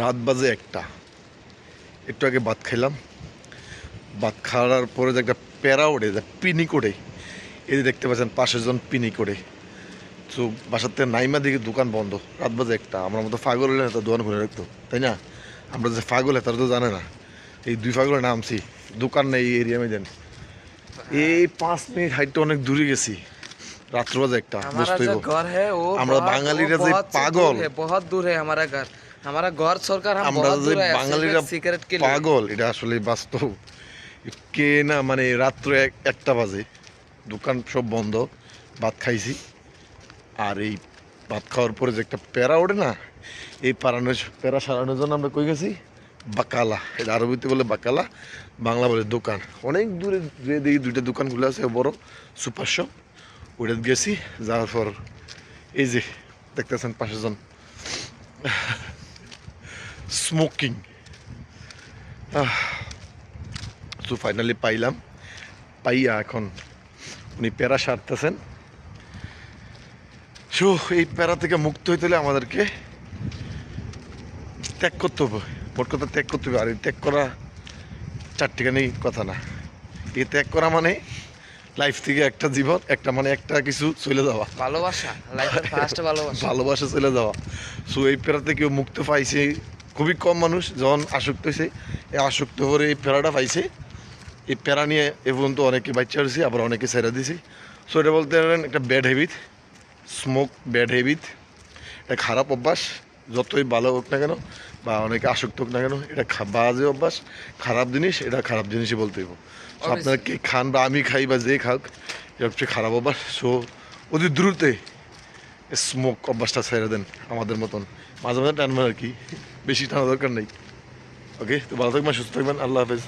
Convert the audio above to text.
রাত বাজে একটা। একটু আগে ভাত খাইলাম। ভাত খাওয়ার পরে যে একটা প্যারা ওড়ে, যে পিনি করে এই যে দেখতে পাচ্ছেন, পাশের জন পিনি করে তো বাসার থেকে নাইমা দিকে দোকান বন্ধ। রাত বাজে একটা। আমরা মতো ফাগল হলে তো দোকান খুলে রাখতো, তাই না? আমরা যে ফাগল তারা তো জানে না। এই দুই ফাগলে নামছি। দোকান নেই, এই এরিয়া মেদেন এই পাঁচ মিনিট হাইটটা অনেক দূরে গেছি। একটা ঘর আমরা যে পাগল। বহুত দূর ঘর। ঘর সরকার আমরা যে পাগল এটা আসলে বাস্তব। কে না মানে রাত্র একটা বাজে দোকান সব বন্ধ ভাত খাইছি। আর এই ভাত খাওয়ার পরে যে একটা প্যারা ওঠে না এই পাড়ানো প্যারা সারানোর জন্য আমরা কই গেছি? বাকালা এটা আরবিতে বলে বাকালা বাংলা বলে দোকান। অনেক দূরে দুইটা দোকান খুলে আছে বড় সুপার শপ। ওইটা গেছি যাওয়ার পর এই যে দেখতেছেন পাশের জন স্মোকিং সো ফাইনালি পাইলাম পাইয়া এখন উনি প্যারা সারতেছেন সো এই প্যারা থেকে মুক্ত হইতে হলে আমাদেরকে ত্যাগ করতে হবে মোট কথা ত্যাগ করতে হবে আর এই ত্যাগ করা চারটিখানি কথা না এই ত্যাগ করা মানে লাইফ থেকে একটা জীবন একটা মানে একটা কিছু চলে যাওয়া। ভালোবাসা লাইফের ফার্স্ট ভালোবাসা। ভালোবাসা চলে যাওয়া। সো এই প্যারা থেকে মুক্ত পাইছে খুবই কম মানুষ যখন আসক্ত হয়েছে এই আসক্ত করে এই প্যারাটা পাইছে। এই প্যারা নিয়ে এ পর্যন্ত অনেকে বাচ্চা হয়েছে আবার অনেকে ছেড়ে দিছে সো এটা বলতে পারেন একটা bad habit smoke bad habit এটা খারাপ অভ্যাস যতই ভালো হোক না কেন বা অনেকে আসক্ত হোক না কেন এটা বাজে অভ্যাস। খারাপ জিনিস এটা খারাপ জিনিসই বলতে হইব। আপনারা কে খান বা আমি খাই বা যে খাক এটা হচ্ছে খারাপ অভ্যাস। সো অতি দ্রুতে স্মোক অভ্যাসটা ছেড়ে দেন আমাদের মতন। মাঝে মাঝে টানবেন আর কি। বেশি টানা দরকার নেই। ওকে তো ভালো থাকবেন সুস্থ থাকবেন। আল্লাহ হাফেজ।